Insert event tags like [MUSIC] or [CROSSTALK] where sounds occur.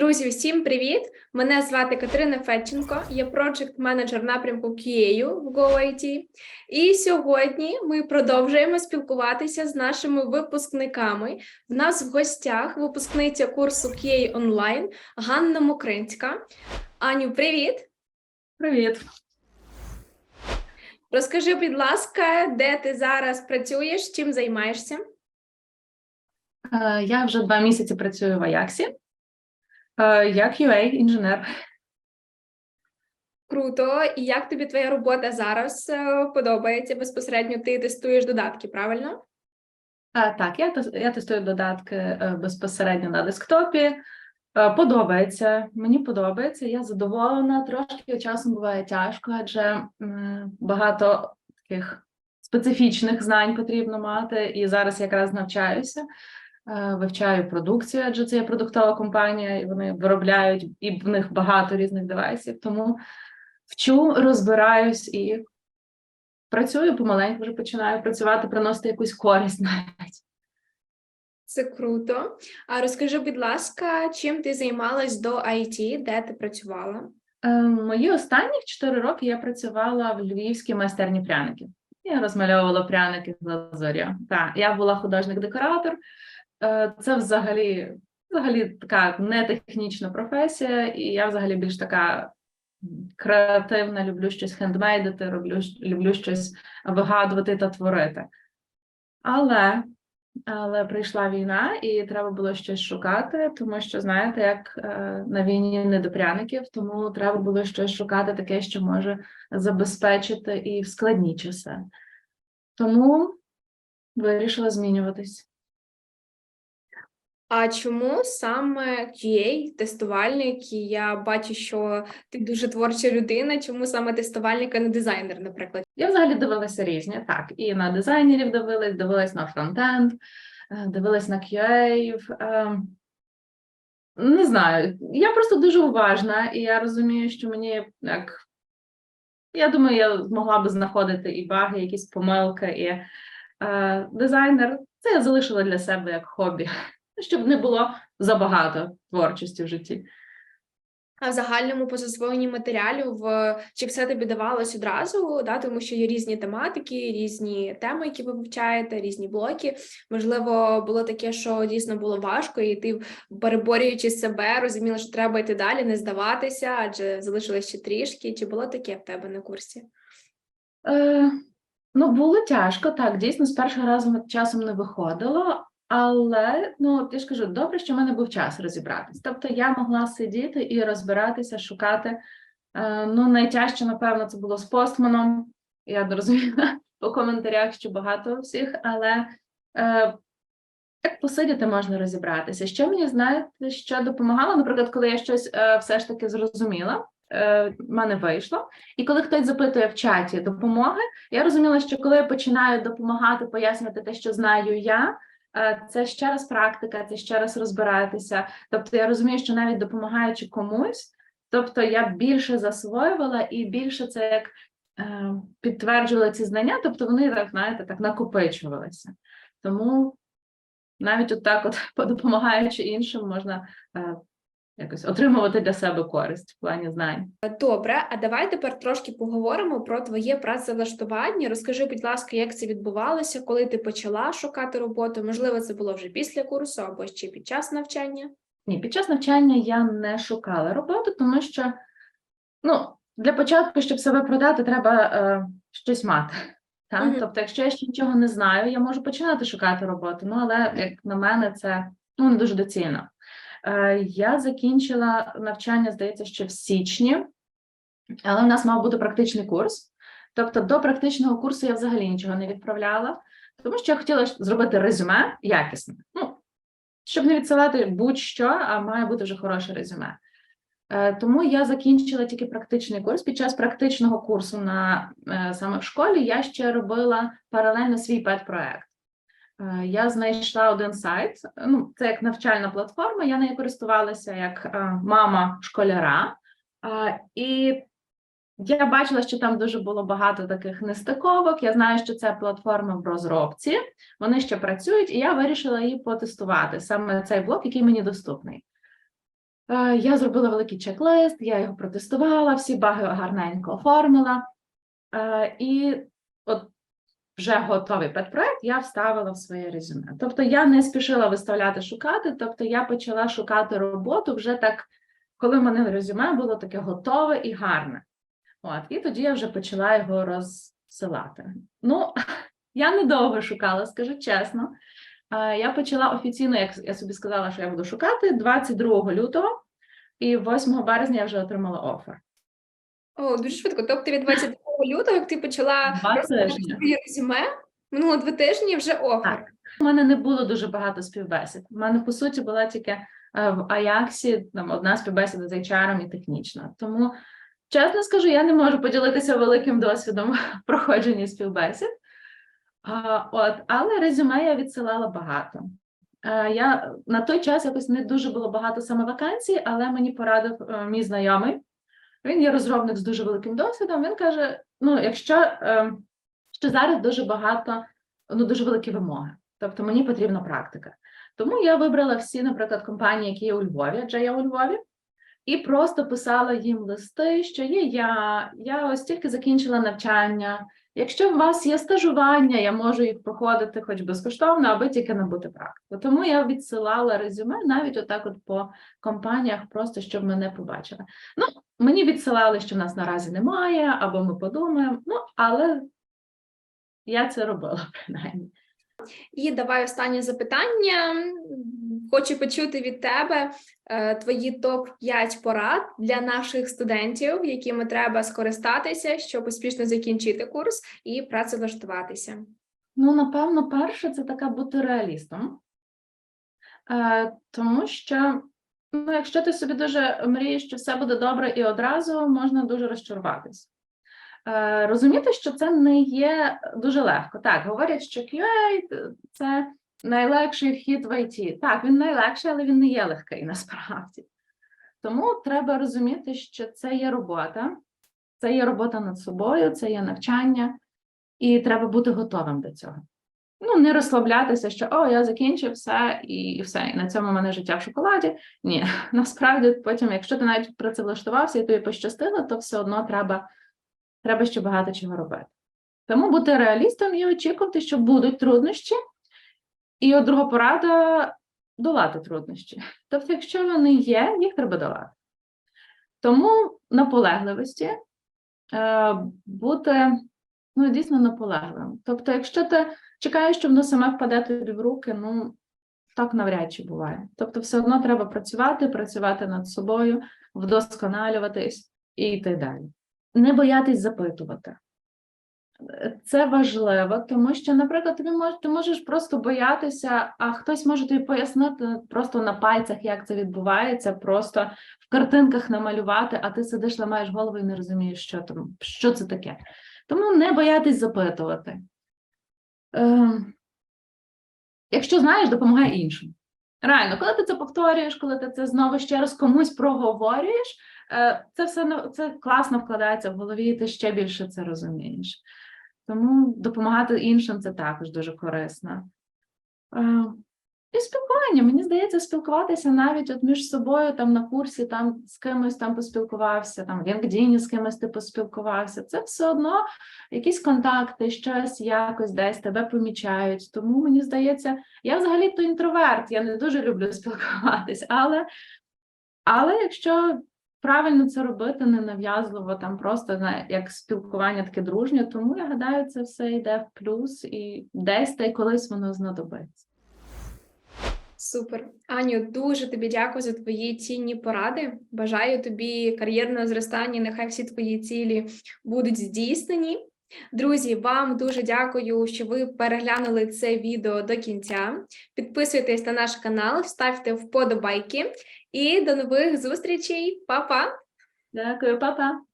Друзі, всім привіт! Мене звати Катерина Федченко, я проджект менеджер напрямку QA в GoIT. І сьогодні ми продовжуємо спілкуватися з нашими випускниками. В нас в гостях випускниця курсу QA онлайн Ганна Мокринська. Аню, привіт! Привіт. Розкажи, будь ласка, де ти зараз працюєш, чим займаєшся? Е, Я вже два місяці працюю в Аяксі. Е, Я QA-інженер. Круто! І як тобі твоя робота зараз е, подобається? Безпосередньо ти тестуєш додатки, правильно? Е, Так, я, я тестую додатки безпосередньо на десктопі. Подобається, мені подобається, я задоволена. Трошки часом буває тяжко, адже багато таких специфічних знань потрібно мати. І зараз якраз навчаюся, вивчаю продукцію, адже це є продуктова компанія, і вони виробляють, і в них багато різних девайсів. Тому вчу, розбираюсь і працюю помаленьку, вже починаю працювати, приносити якусь користь [LAUGHS] навіть. Це круто. А розкажи, будь ласка, чим ти займалась до IT, де ти працювала? Е, Мої останні чотири роки я працювала в львівській майстерні пряників. Я розмальовувала пряники з лазур'ю. Так, я була художник-декоратор. Е, Це взагалі, взагалі така нетехнічна професія, і я взагалі більш така креативна, люблю щось хендмейдити, роблю, люблю щось вигадувати та творити. Але, але прийшла війна, і треба було щось шукати, тому що, знаєте, як е, на війні не до пряників, тому треба було щось шукати таке, що може забезпечити і в складні часи. Тому вирішила змінюватись. А чому саме QA, тестувальник? І я бачу, що ти дуже творча людина. Чому саме тестувальник, а не дизайнер, наприклад? Я взагалі дивилася різні, так, і на дизайнерів дивилась, дивилась на фронтенд, е, дивилась на QA. е, Не знаю, я просто дуже уважна, і я розумію, що мені як. Я думаю, я змогла би знаходити і баги, якісь помилки, і е, дизайнер це я залишила для себе як хобі, щоб не було забагато творчості в житті. А в загальному по засвоєнні матеріалів чи все тобі давалось одразу, да, тому що є різні тематики, різні теми, які ви вивчаєте, різні блоки. Можливо, було таке, що дійсно було важко, і ти, переборюючи себе, розуміла, що треба йти далі, не здаватися, адже залишилось ще трішки. Чи було таке в тебе на курсі? Е, ну, було тяжко, так, дійсно, з першого разу часом не виходило, але ну, я ж кажу, добре, що в мене був час розібратись. Тобто я могла сидіти і розбиратися, шукати. Е, ну, найтяжче, напевно, це було з постманом. Я не розумію [LAUGHS] по коментарях, що багато всіх, але е, як посидіти можна розібратися. Що мені знаєте, що допомагало? Наприклад, коли я щось е, все ж таки зрозуміла, е, мене вийшло. І коли хтось запитує в чаті допомоги, я розуміла, що коли я починаю допомагати, пояснювати те, що знаю я, е, це ще раз практика, це ще раз розбиратися. Тобто я розумію, що навіть допомагаючи комусь, тобто я більше засвоювала і більше це як е, підтверджувала ці знання, тобто вони так, знаєте, так накопичувалися. Тому навіть от [LAUGHS] так, от допомагаючи іншим, можна е, якось отримувати для себе користь в плані знань. Добре, а давай тепер трошки поговоримо про твоє працевлаштування. Розкажи, будь ласка, як це відбувалося, коли ти почала шукати роботу? Можливо, це було вже після курсу або ще під час навчання. Ні, під час навчання я не шукала роботу, тому що ну, для початку, щоб себе продати, треба е, щось мати. Так? Мгм. Тобто, якщо я ще нічого не знаю, я можу починати шукати роботу. Ну, але як на мене, це ну, не дуже доцільно. Е, я закінчила навчання, здається, ще в січні, але в нас мав бути практичний курс. Тобто, до практичного курсу я взагалі нічого не відправляла, тому що я хотіла зробити резюме якісне. Ну, щоб не відсилати будь-що, а має бути вже хороше резюме. Е, Тому я закінчила тільки практичний курс. Під час практичного курсу на е, саме в школі я ще робила паралельно свій педпроект. Е, Я знайшла один сайт. Ну, це як навчальна платформа. Я нею користувалася як е, мама школяра. Е, І я бачила, що там дуже було багато таких нестиковок. Я знаю, що це платформа в розробці. Вони ще працюють, і я вирішила її потестувати саме цей блок, який мені доступний. Я зробила великий чек-лист, я його протестувала, всі баги гарненько оформила. І вже готовий педпроект я вставила в своє резюме. Тобто я не спішила виставляти шукати, тобто я почала шукати роботу вже так, коли в мене резюме було таке готове і гарне. От, і тоді я вже почала його розсилати. Ну, я недовго шукала, скажу чесно. Я почала офіційно, як я собі сказала, що я буду шукати 22 лютого, і 8 березня я вже отримала офер. О, дуже швидко. Тобто від 22 лютого, як ти почала своє резюме, минуло два тижні вже офер. У мене не було дуже багато співбесід. У мене, по суті, була тільки е, в Аяксі там одна співбесіда з HR і технічна. Тому, чесно скажу, я не можу поділитися великим досвідом [LAUGHS] проходження співбесід. А, от, але резюме я відсилала багато. Е, Я на той час якось не дуже було багато саме вакансій, але мені порадив е, мій знайомий. Він є розробник з дуже великим досвідом. Він каже: ну, якщо е, що зараз дуже багато, ну дуже великі вимоги. Тобто мені потрібна практика. Тому я вибрала всі, наприклад, компанії, які є у Львові, адже я у Львові, і просто писала їм листи, що є я, я ось тільки закінчила навчання. Якщо у вас є стажування, я можу їх проходити хоч безкоштовно, аби тільки набути практику. Тому я відсилала резюме навіть отак, от по компаніях, просто щоб мене побачили. Ну, мені відсилали, що в нас наразі немає, або ми подумаємо. Ну, але я це робила [LAUGHS] принаймні. І давай останнє запитання. Хочу почути від тебе е, твої топ 5 порад для наших студентів, якими треба скористатися, щоб успішно закінчити курс і працевлаштуватися. Ну, напевно, перше, це така бути реалістом. Е, тому що, ну, якщо ти собі дуже мрієш, що все буде добре і одразу, можна дуже розчаруватись. Е, розуміти, що це не є дуже легко. Так, говорять, що QA – це найлегший вхід в IT. Так, він найлегший, але він не є легкий [LAUGHS] насправді. Тому треба розуміти, що це є робота, це є робота над собою, це є навчання, і треба бути готовим до цього. Ну, не розслаблятися, що о, я закінчив все і все, і на цьому в мене життя в шоколаді. Ні, [LAUGHS] насправді, потім, якщо ти навіть працевлаштувався і тобі пощастило, то все одно треба, треба ще багато чого робити. Тому бути реалістом і очікувати, що будуть труднощі. І от друга порада долати труднощі. Тобто, якщо вони є, їх треба долати. Тому наполегливості е, бути ну, дійсно наполегливим. Тобто, якщо ти чекаєш, що воно саме впаде тобі в руки, ну так навряд чи буває. Тобто, все одно треба працювати, працювати над собою, вдосконалюватись і йти далі. Не боятись запитувати. Це важливо, тому що, наприклад, тобі мож, ти можеш просто боятися, а хтось може тобі пояснити просто на пальцях, як це відбувається, просто в картинках намалювати, а ти сидиш, ламаєш голову і не розумієш, що там, що це таке. Тому не боятись запитувати. Е, якщо знаєш, допомагай іншим. Реально, коли ти це повторюєш, коли ти це знову ще раз комусь проговорюєш, е, це все це класно вкладається в голові, і ти ще більше це розумієш. Тому допомагати іншим це також дуже корисно. Е, І спілкування. Мені здається, спілкуватися навіть от між собою там на курсі, там з кимось там поспілкувався, там в LinkedIn з кимось ти поспілкувався. Це все одно якісь контакти, щось якось десь тебе помічають. Тому мені здається, я взагалі-то інтроверт, я не дуже люблю [LAUGHS] спілкуватись, але, але якщо правильно це робити, не нав'язливо, там просто знає, як спілкування таке дружнє, тому я гадаю, це все йде в плюс і десь та й колись воно знадобиться. Супер. Аню, дуже тобі дякую за твої цінні поради. Бажаю тобі кар'єрного зростання. Нехай всі твої цілі будуть здійснені. Друзі, вам дуже дякую, що ви переглянули це відео до кінця. Підписуйтесь на наш канал, ставте вподобайки і до нових зустрічей. Па-па! Дякую, па-па!